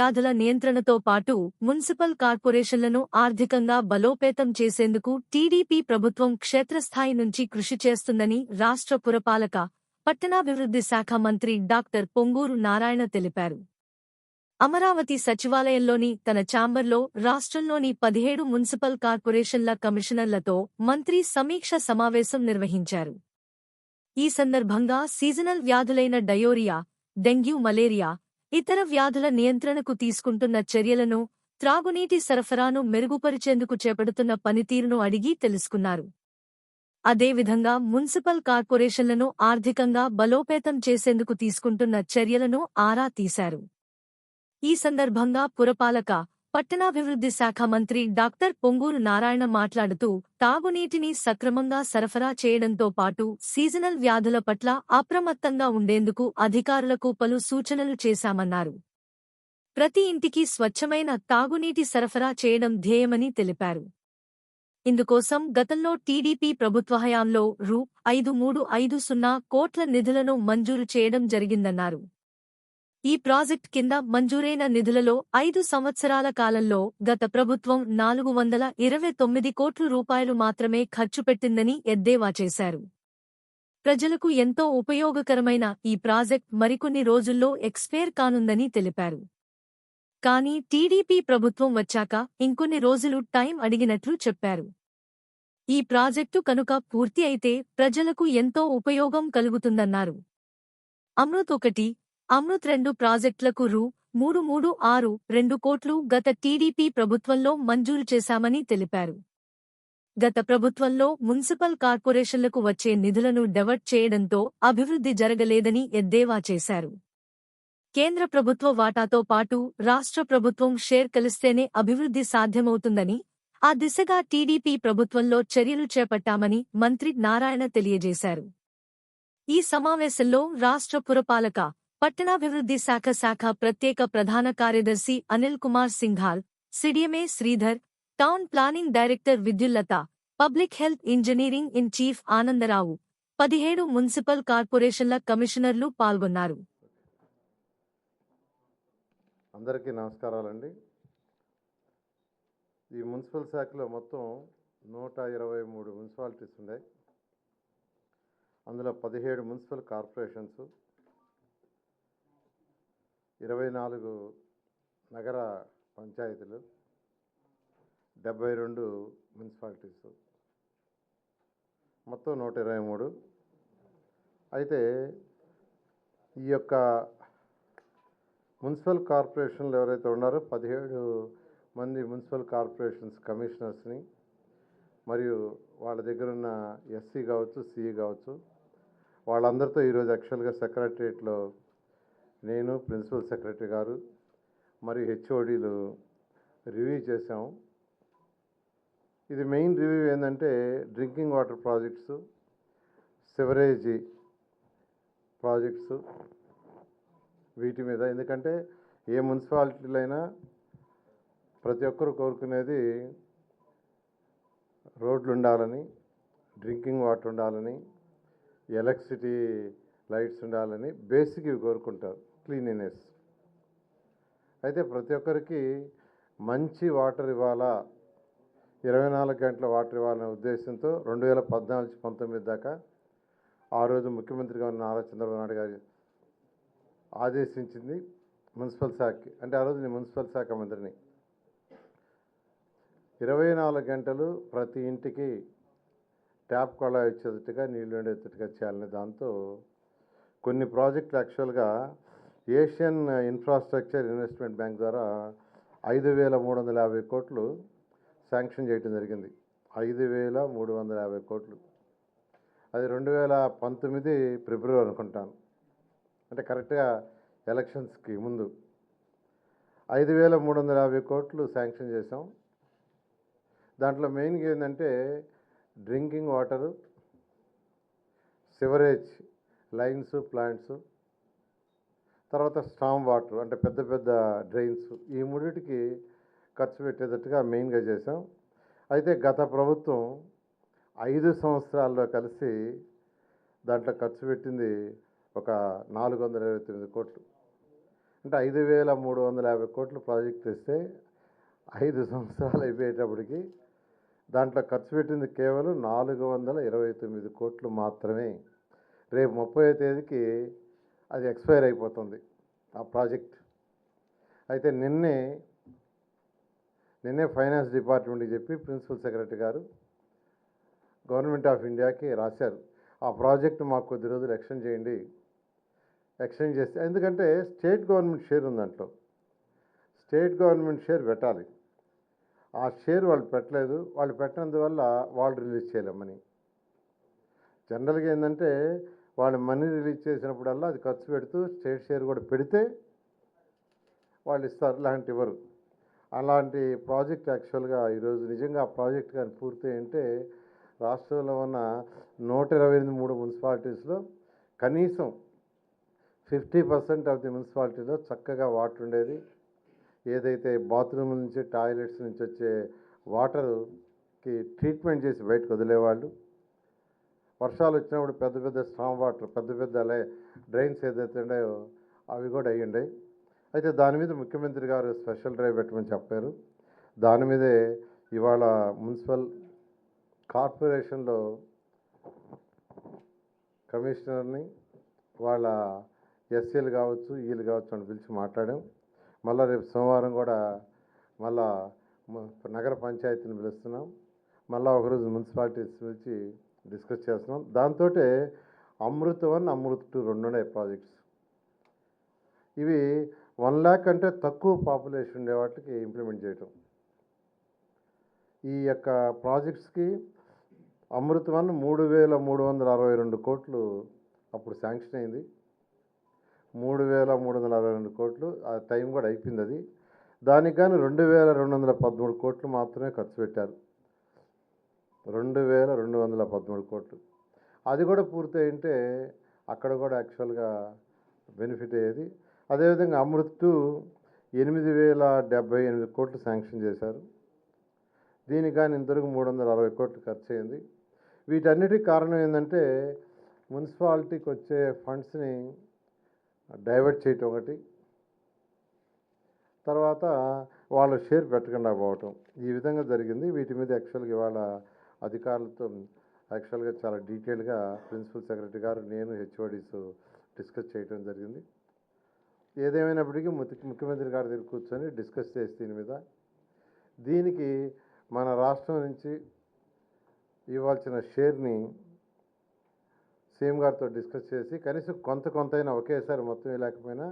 వ్యాధుల నియంత్రణతో పాటు మున్సిపల్ కార్పొరేషన్లను ఆర్థికంగా బలోపేతం చేసేందుకు టీడీపీ ప్రభుత్వం క్షేత్రస్థాయి నుంచి కృషి చేస్తుందని రాష్ట్ర పురపాలక పట్టణాభివృద్ధి శాఖ మంత్రి డాక్టర్ పొంగూరు నారాయణ తెలిపారు. అమరావతి సచివాలయంలోని తన ఛాంబర్లో రాష్ట్రంలోని పదిహేడు మున్సిపల్ కార్పొరేషన్ల కమిషనర్లతో మంత్రి సమీక్ష సమావేశం నిర్వహించారు. ఈ సందర్భంగా సీజనల్ వ్యాధులైన డయోరియా డెంగ్యూ మలేరియా ఇతర వ్యాధుల నియంత్రణకు తీసుకుంటున్న చర్యలను త్రాగునీటి సరఫరాను మెరుగుపరిచేందుకు చేపడుతున్న పనితీరును అడిగి తెలుసుకున్నారు. అదేవిధంగా మున్సిపల్ కార్పొరేషన్లను ఆర్థికంగా బలోపేతం చేసేందుకు తీసుకుంటున్న చర్యలను ఆరా తీశారు. ఈ సందర్భంగా పురపాలక పట్టణాభివృద్ధి శాఖ మంత్రి డాక్టర్ పొంగూరు నారాయణ మాట్లాడుతూ తాగునీటిని సక్రమంగా సరఫరా చేయడంతో పాటు సీజనల్ వ్యాధుల పట్ల అప్రమత్తంగా ఉండేందుకు అధికారులకు పలు సూచనలు చేశామన్నారు. ప్రతి ఇంటికి స్వచ్ఛమైన తాగునీటి సరఫరా చేయడం ధ్యేయమని తెలిపారు. ఇందుకోసం గతంలో టీడీపీ ప్రభుత్వ హయాంలో రూ. ఐదు మూడు ఐదు సున్నా కోట్ల నిధులను మంజూరు చేయడం జరిగిందన్నారు. ఈ ప్రాజెక్ట్ కింద మంజూరైన నిధులలో ఐదు సంవత్సరాల కాలంలో గత ప్రభుత్వం నాలుగు వందల ఇరవై తొమ్మిది కోట్ల రూపాయలు మాత్రమే ఖర్చు పెట్టిందని ఎద్దేవా చేశారు. ప్రజలకు ఎంతో ఉపయోగకరమైన ఈ ప్రాజెక్ట్ మరికొన్ని రోజుల్లో ఎక్స్పైర్ కానుందని తెలిపారు. కానీ టీడీపీ ప్రభుత్వం వచ్చాక ఇంకొన్ని రోజులు టైం అడిగినట్లు చెప్పారు. ఈ ప్రాజెక్టు కనుక పూర్తి అయితే ప్రజలకు ఎంతో ఉపయోగం కలుగుతుందన్నారు. అమృత్ ఒకటి అమృత్ రెండు ప్రాజెక్టులకు రూ. మూడు మూడు ఆరు రెండు కోట్లు గత టీడీపీ ప్రభుత్వంలో మంజూరు చేశామని తెలిపారు. గత ప్రభుత్వంలో మున్సిపల్ కార్పొరేషన్లకు వచ్చే నిధులను డెవర్ట్ చేయడంతో అభివృద్ధి జరగలేదని ఎద్దేవా చేశారు. కేంద్ర ప్రభుత్వ వాటాతో పాటు రాష్ట్ర ప్రభుత్వం షేర్ కలిస్తేనే అభివృద్ధి సాధ్యమవుతుందని ఆ దిశగా టీడీపీ ప్రభుత్వంలో చర్యలు చేపట్టామని మంత్రి నారాయణ తెలియజేశారు. ఈ సమావేశంలో రాష్ట్ర పురపాలక పట్టణాభివృద్ధి శాఖ శాఖ ప్రత్యేక ప్రధాన కార్యదర్శి Anil Kumar Singhal CDMA Sridhar town planning director Vidyullatha public health engineering in chief Anandarao పదిహేడు మున్సిపల్ కార్పొరేషన్ల కమిషనర్లు పాల్గొన్నారు. అందరికీ నమస్కారాలండి. ఈ మున్సిపల్ శాఖలో మొత్తం నూట ఇరవై మూడు మున్సిపాలిటీస్ ఉన్నాయి. అందులో పదిహేడు మున్సిపల్ కార్పొరేషన్స్ ఇరవై నాలుగు నగర పంచాయతీలు డెబ్బై రెండు మున్సిపాలిటీస్. మొత్తం నూట ఇరవై మూడు అయితే ఈ యొక్క మున్సిపల్ కార్పొరేషన్లు ఎవరైతే ఉన్నారో పదిహేడు మంది మున్సిపల్ కార్పొరేషన్స్ కమిషనర్స్ని మరియు వాళ్ళ దగ్గర ఉన్న ఎస్సీ కావచ్చు సిఈ కావచ్చు వాళ్ళందరితో ఈరోజు యాక్చువల్గా సెక్రటరియట్లో నేను ప్రిన్సిపల్ సెక్రటరీ గారు మరియు హెచ్ఓడీలు రివ్యూ చేసాము ఇది మెయిన్ రివ్యూ ఏంటంటే drinking water projects sewerage projects వీటి మీద. ఎందుకంటే ఏ మున్సిపాలిటీలైనా ప్రతి ఒక్కరు కోరుకునేది రోడ్లు ఉండాలని డ్రింకింగ్ వాటర్ ఉండాలని ఎలక్ట్రిసిటీ లైట్స్ ఉండాలని బేసిక్ ఇవి కోరుకుంటారు. క్లీనినెస్. అయితే ప్రతి ఒక్కరికి మంచి వాటర్ ఇవ్వాలా? ఇరవై నాలుగు గంటల వాటర్ ఇవ్వాలనే ఉద్దేశంతో రెండు వేల పద్నాలుగు పంతొమ్మిది దాకా ఆ రోజు ముఖ్యమంత్రిగా ఉన్న నారా చంద్రబాబు నాయుడు గారి ఆదేశించింది మున్సిపల్ శాఖకి. అంటే ఆ రోజు నేను మున్సిపల్ శాఖ మంత్రిని. ఇరవై నాలుగు గంటలు ప్రతి ఇంటికి ట్యాప్ కొళాయి వచ్చేటట్టుగా నీళ్ళు ఉండేటట్టుగా చేయాలని దాంతో కొన్ని ప్రాజెక్టులు యాక్చువల్గా ఏషియన్ ఇన్ఫ్రాస్ట్రక్చర్ ఇన్వెస్ట్మెంట్ బ్యాంక్ ద్వారా ఐదు వేల మూడు వందల యాభై కోట్లు శాంక్షన్ చేయడం జరిగింది. ఐదు వేల మూడు వందల యాభై కోట్లు. అది రెండు వేల పంతొమ్మిది ఫిబ్రవరి అనుకుంటాను. అంటే కరెక్ట్గా ఎలక్షన్స్కి ముందు ఐదు వేల మూడు వందల యాభై కోట్లు శాంక్షన్ చేసాం దాంట్లో మెయిన్గా ఏంటంటే drinking water sewerage lines plants తర్వాత స్టామ్ వాటర్ అంటే పెద్ద పెద్ద డ్రైన్స్ ఈ మూడింటికి ఖర్చు పెట్టేటట్టుగా మెయిన్గా చేసాం అయితే గత ప్రభుత్వం ఐదు సంవత్సరాల్లో కలిసి దాంట్లో ఖర్చు పెట్టింది ఒక నాలుగు వందల ఇరవై తొమ్మిది కోట్లు. అంటే ఐదు వేల మూడు వందల యాభై కోట్లు ప్రాజెక్ట్ ఇస్తే ఐదు సంవత్సరాలు అయిపోయేటప్పటికి దాంట్లో ఖర్చు పెట్టింది కేవలం నాలుగు వందల ఇరవై తొమ్మిది కోట్లు మాత్రమే. రేపు ముప్పై తేదీకి అది ఎక్స్పైర్ అయిపోతుంది ఆ ప్రాజెక్ట్. అయితే నిన్నే నిన్నే ఫైనాన్స్ డిపార్ట్మెంట్కి చెప్పి ప్రిన్సిపల్ సెక్రటరీ గారు గవర్నమెంట్ ఆఫ్ ఇండియాకి రాశారు ఆ ప్రాజెక్ట్ మాకు కొద్ది రోజులు ఎక్స్టెండ్ చేయండి ఎక్స్టెండ్ చేస్తే ఎందుకంటే స్టేట్ గవర్నమెంట్ షేర్ ఉంది దాంట్లో. స్టేట్ గవర్నమెంట్ షేర్ పెట్టాలి. ఆ షేర్ వాళ్ళు పెట్టలేదు వాళ్ళు పెట్టినందువల్ల వాళ్ళు రిలీజ్ చేయలేమని జనరల్గా ఏంటంటే వాళ్ళు మనీ రిలీజ్ చేసినప్పుడల్లా అది ఖర్చు పెడుతూ స్టేట్ షేర్ కూడా పెడితే వాళ్ళు ఇస్తారు లాంటి ఇవ్వరు. అలాంటి ప్రాజెక్ట్ యాక్చువల్గా ఈరోజు నిజంగా ఆ ప్రాజెక్ట్ కానీ పూర్తి అంటే రాష్ట్రంలో ఉన్న నూట ఇరవై ఎనిమిది మూడు మున్సిపాలిటీస్లో కనీసం ఫిఫ్టీ పర్సెంట్ ఆఫ్ ది మున్సిపాలిటీలో చక్కగా వాటర్ ఉండేది. ఏదైతే బాత్రూమ్ నుంచి టాయిలెట్స్ నుంచి వచ్చే వాటర్కి ట్రీట్మెంట్ చేసి బయటకు వదిలేవాళ్ళు. వర్షాలు వచ్చినప్పుడు పెద్ద పెద్ద స్ట్రామ్ వాటర్ పెద్ద పెద్ద డ్రైన్స్ ఏదైతే ఉన్నాయో అవి కూడా అయ్యిండే అయితే దాని మీద ముఖ్యమంత్రి గారు స్పెషల్ డ్రైవ్ పెట్టమని చెప్పారు. దాని మీదే ఇవాళ మున్సిపల్ కార్పొరేషన్లో కమిషనర్ని వాళ్ళ ఎస్సీలు కావచ్చు ఈలు కావచ్చు అని పిలిచి మాట్లాడాం. మళ్ళీ రేపు సోమవారం కూడా మళ్ళా నగర పంచాయతీని పిలుస్తున్నాం. మళ్ళీ ఒకరోజు మున్సిపాలిటీస్ పిలిచి డిస్కస్ చేస్తున్నాం. దాంతో అమృత్ వన్ అమృత్ టూ రెండు ఉన్నాయి ప్రాజెక్ట్స్. ఇవి వన్ ల్యాక్ అంటే తక్కువ పాపులేషన్ ఉండే వాటికి ఇంప్లిమెంట్ చేయటం. ఈ యొక్క ప్రాజెక్ట్స్కి అమృత్ వన్ మూడు వేల మూడు వందల అరవై రెండు కోట్లు అప్పుడు శాంక్షన్ అయింది. మూడు వేల మూడు వందల అరవై రెండు కోట్లు ఆ టైం కూడా అయిపోయింది అది. దానికి కానీ రెండు వేల రెండు వందల పదమూడు కోట్లు మాత్రమే ఖర్చు పెట్టారు. రెండు వేల రెండు వందల పదమూడు కోట్లు. అది కూడా పూర్తి అయింటే అక్కడ కూడా యాక్చువల్గా బెనిఫిట్ అయ్యేది. అదేవిధంగా అమృత్ ఎనిమిది వేల డెబ్బై ఎనిమిది కోట్లు శాంక్షన్ చేశారు. దీనికి కానీ ఇంతవరకు మూడు వందల అరవై కోట్లు ఖర్చు అయింది. వీటన్నిటికి కారణం ఏంటంటే మున్సిపాలిటీకి వచ్చే ఫండ్స్ని డైవర్ట్ చేయటం ఒకటి. తర్వాత వాళ్ళ షేర్ పెట్టకుండా పోవటం. ఈ విధంగా జరిగింది. వీటి మీద యాక్చువల్గా ఇవాళ అధికారులతో యాక్చువల్గా చాలా డీటెయిల్గా ప్రిన్సిపల్ సెక్రటరీ గారు నేను హెచ్ఓడీస్ డిస్కస్ చేయడం జరిగింది. ఏదేమైనప్పటికీ ముఖ్యమంత్రి గారి దగ్గర కూర్చొని డిస్కస్ చేసి దీని మీద. దీనికి మన రాష్ట్రం నుంచి ఇవ్వాల్సిన షేర్ని సీఎం గారితో డిస్కస్ చేసి కనీసం కొంత కొంతైనా ఒకేసారి మొత్తం లేకపోయినా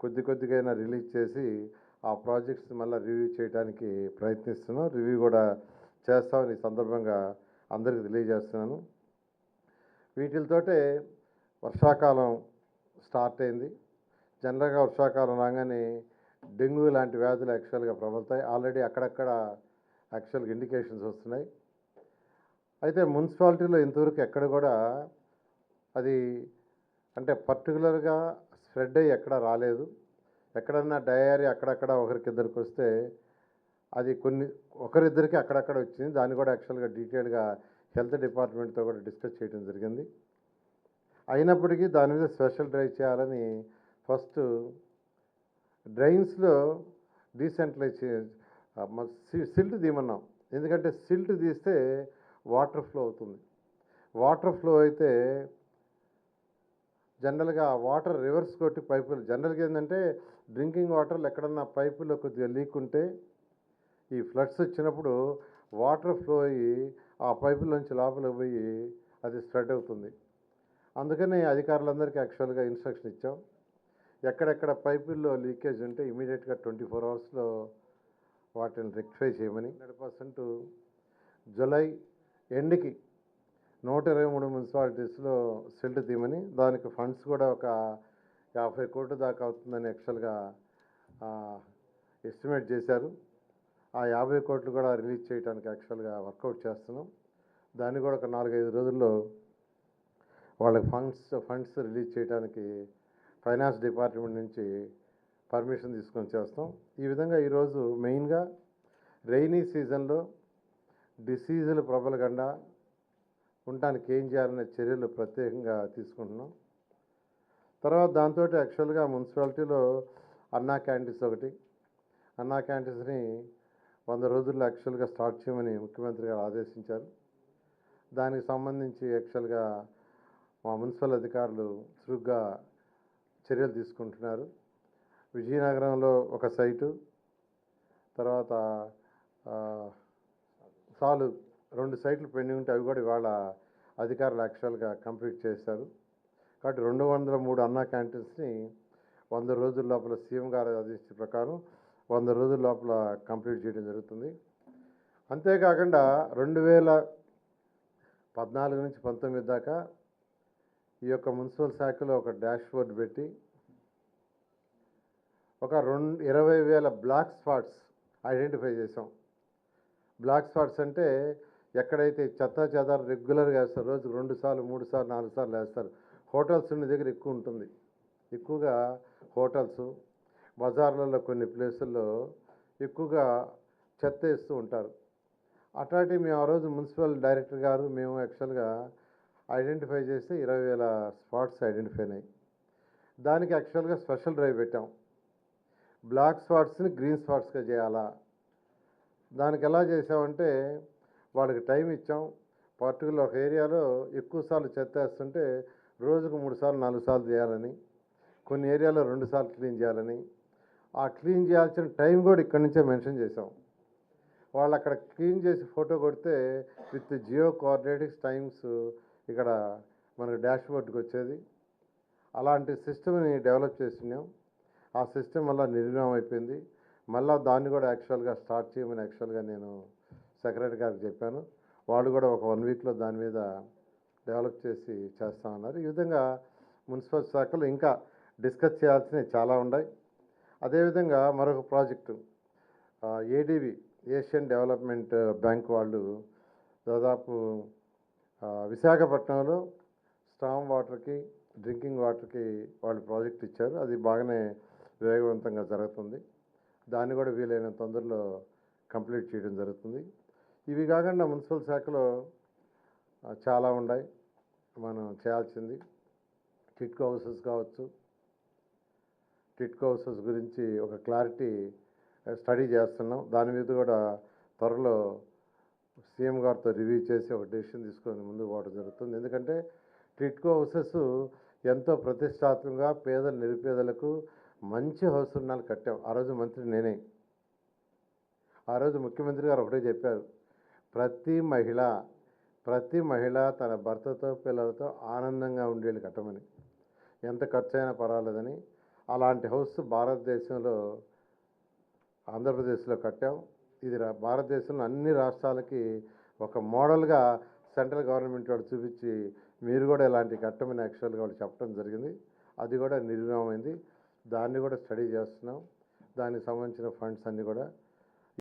కొద్ది కొద్దిగైనా రిలీజ్ చేసి ఆ ప్రాజెక్ట్స్ మళ్ళీ రివ్యూ చేయడానికి ప్రయత్నిస్తున్నాం. రివ్యూ కూడా చేస్తామని ఈ సందర్భంగా అందరికీ తెలియజేస్తున్నాను. వీటితోటే వర్షాకాలం స్టార్ట్ అయింది. జనరల్గా వర్షాకాలం రాగానే డెంగ్యూ లాంటి వ్యాధులు యాక్చువల్గా ప్రబలుతాయి. ఆల్రెడీ అక్కడక్కడ యాక్చువల్గా ఇండికేషన్స్ వస్తున్నాయి. అయితే మున్సిపాలిటీలో ఇంతవరకు ఎక్కడ కూడా అది అంటే పర్టికులర్గా స్ప్రెడ్ అయ్యి ఎక్కడ రాలేదు. ఎక్కడన్నా డయారీ అక్కడక్కడ ఒకరికిద్దరికి వస్తే అది కొన్ని ఒకరిద్దరికి అక్కడక్కడ వచ్చింది. దాన్ని కూడా యాక్చువల్గా డీటెయిల్గా హెల్త్ డిపార్ట్మెంట్తో కూడా డిస్కస్ చేయడం జరిగింది. అయినప్పటికీ దాని మీద స్పెషల్ డ్రైవ్ చేయాలని ఫస్ట్ డ్రైన్స్లో డీసెంట్రలైజ్ సిల్ట్ తీయమన్నాం. ఎందుకంటే సిల్ట్ తీస్తే వాటర్ ఫ్లో అవుతుంది. వాటర్ ఫ్లో అయితే జనరల్గా వాటర్ రివర్స్ కొట్టి పైపులు జనరల్గా ఏంటంటే డ్రింకింగ్ వాటర్లు ఎక్కడన్నా పైపులో కొద్దిగా లీక్ ఉంటే ఈ ఫ్లడ్స్ వచ్చినప్పుడు వాటర్ ఫ్లో అయ్యి ఆ పైపులోంచి లోపలికి పోయి అది స్ప్రెడ్ అవుతుంది. అందుకని అధికారులందరికీ యాక్చువల్గా ఇన్స్ట్రక్షన్ ఇచ్చాం. ఎక్కడెక్కడ పైపుల్లో లీకేజ్ ఉంటే ఇమీడియట్గా ట్వంటీ ఫోర్ అవర్స్లో వాటిని రెక్టిఫై చేయమని హండ్రెడ్ పర్సెంట్ జూలై ఎండ్కి నూట ఇరవై మూడు మున్సిపాలిటీస్లో సెల్ట్ తీయమని దానికి ఫండ్స్ కూడా ఒక యాభై కోట్ల దాకా అవుతుందని యాక్చువల్గా ఎస్టిమేట్ చేశారు. ఆ యాభై కోట్లు కూడా రిలీజ్ చేయడానికి యాక్చువల్గా వర్కౌట్ చేస్తున్నాం. దాన్ని కూడా ఒక నాలుగైదు రోజుల్లో వాళ్ళకి ఫండ్స్ ఫండ్స్ రిలీజ్ చేయడానికి ఫైనాన్స్ డిపార్ట్మెంట్ నుంచి పర్మిషన్ తీసుకొని చేస్తాం. ఈ విధంగా ఈరోజు మెయిన్గా రైనీ సీజన్లో డిసీజులు ప్రబలకుండా ఉండటానికి ఏం చేయాలనే చర్యలు ప్రత్యేకంగా తీసుకుంటున్నాం. తర్వాత దాంతో యాక్చువల్గా మున్సిపాలిటీలో అన్నా క్యాంటీన్స్ ఒకటి. అన్నా క్యాంటీన్స్ని వంద రోజుల్లో యాక్చువల్గా స్టార్ట్ చేయమని ముఖ్యమంత్రి గారు ఆదేశించారు. దానికి సంబంధించి యాక్చువల్గా మా మున్సిపల్ అధికారులు చురుగ్గా చర్యలు తీసుకుంటున్నారు. విజయనగరంలో ఒక సైటు తర్వాత సాలు రెండు సైట్లు పెండింగ్ ఉంటే అవి కూడా ఇవాళ అధికారులు యాక్చువల్గా కంప్లీట్ చేశారు. కాబట్టి రెండు వందల మూడు అన్నా క్యాంటీన్స్ని వంద రోజుల లోపల సీఎం గారు ఆదేశించిన ప్రకారం వంద రోజుల లోపల కంప్లీట్ చేయడం జరుగుతుంది. అంతేకాకుండా రెండు వేల పద్నాలుగు నుంచి పంతొమ్మిది దాకా ఈ యొక్క మున్సిపల్ శాఖలో ఒక డాష్ బోర్డ్ పెట్టి ఒక రెండు ఇరవై వేల బ్లాక్ స్పాట్స్ ఐడెంటిఫై చేసాం బ్లాక్ స్పాట్స్ అంటే ఎక్కడైతే చెత్త చెదారు రెగ్యులర్గా వేస్తారు రోజుకు రెండు సార్లు మూడు సార్లు నాలుగు సార్లు వేస్తారు. హోటల్స్ ఉన్న దగ్గర ఎక్కువ ఉంటుంది. ఎక్కువగా హోటల్స్ బజార్లలో కొన్ని ప్లేసుల్లో ఎక్కువగా చెత్త వేస్తూ ఉంటారు. అట్లాంటివి మేము ఆ రోజు మున్సిపల్ డైరెక్టర్ గారు మేము యాక్చువల్గా ఐడెంటిఫై చేస్తే ఇరవై వేల స్పాట్స్ ఐడెంటిఫై అయినాయి. దానికి యాక్చువల్గా స్పెషల్ డ్రైవ్ పెట్టాం. బ్లాక్ స్పాట్స్ని గ్రీన్ స్పాట్స్గా చేయాలా? దానికి ఎలా చేసామంటే వాళ్ళకి టైం ఇచ్చాం. పర్టికులర్ ఒక ఏరియాలో ఎక్కువ సార్లు చెత్త వేస్తుంటే రోజుకు మూడు సార్లు నాలుగు సార్లు చేయాలని కొన్ని ఏరియాలో రెండు సార్లు క్లీన్ చేయాలని ఆ క్లీన్ చేయాల్సిన టైం కూడా ఇక్కడి నుంచే మెన్షన్ చేసాం వాళ్ళు అక్కడ క్లీన్ చేసి ఫోటో కొడితే విత్ జియో కోఆర్డినేటిక్స్ టైమ్స్ ఇక్కడ మనకు డాష్ బోర్డ్కి వచ్చేది. అలాంటి సిస్టమ్ని డెవలప్ చేసినాం. ఆ సిస్టమ్ వల్ల నిర్మాణం అయిపోయింది. మళ్ళీ దాన్ని కూడా యాక్చువల్గా స్టార్ట్ చేయమని యాక్చువల్గా నేను సెక్రటరీ గారికి చెప్పాను. వాళ్ళు కూడా ఒక వన్ వీక్లో దాని మీద డెవలప్ చేసి చేస్తామన్నారు. ఈ విధంగా మున్సిపల్ శాఖలు ఇంకా డిస్కస్ చేయాల్సినవి చాలా ఉన్నాయి. అదేవిధంగా మరొక project. ADB Asian development bank వాళ్ళు దాదాపు విశాఖపట్నంలో స్టామ్ వాటర్కి డ్రింకింగ్ వాటర్కి వాళ్ళు ప్రాజెక్ట్ ఇచ్చారు. అది బాగానే వేగవంతంగా జరుగుతుంది. దాన్ని కూడా వీలైన తొందరలో కంప్లీట్ చేయడం జరుగుతుంది. ఇవి కాకుండా మున్సిపల్ శాఖలో చాలా ఉన్నాయి. మనం చేయాల్సింది. టిట్కో హౌసెస్ కావచ్చు టిట్కో హౌసెస్ గురించి ఒక క్లారిటీ స్టడీ చేస్తున్నాం. దాని మీద కూడా త్వరలో సీఎం గారితో రివ్యూ చేసి ఒక డెసిషన్ తీసుకొని ముందుకు పోవడం జరుగుతుంది. ఎందుకంటే టిట్కో హౌసెస్ ఎంతో ప్రతిష్టాత్మకంగా పేదల నిరుపేదలకు మంచి హౌస్ ఉన్నాలు కట్టాం. ఆ రోజు మంత్రి నేనే. ఆ రోజు ముఖ్యమంత్రి గారు ఒకటే చెప్పారు. ప్రతి మహిళ ప్రతి మహిళ తన భర్తతో పిల్లలతో ఆనందంగా ఉండేది కట్టమని. ఎంత ఖర్చు అయినా పర్వాలేదని అలాంటి హౌస్ భారతదేశంలో ఆంధ్రప్రదేశ్లో కట్టాం. ఇది రా- భారతదేశంలో అన్ని రాష్ట్రాలకి ఒక మోడల్గా సెంట్రల్ గవర్నమెంట్ వాడు చూపించి మీరు కూడా ఇలాంటి కట్టమని యాక్చువల్గా వాళ్ళు చెప్పడం జరిగింది. అది కూడా నిర్విరామైంది దాన్ని కూడా స్టడీ చేస్తున్నాం. దానికి సంబంధించిన ఫండ్స్ అన్నీ కూడా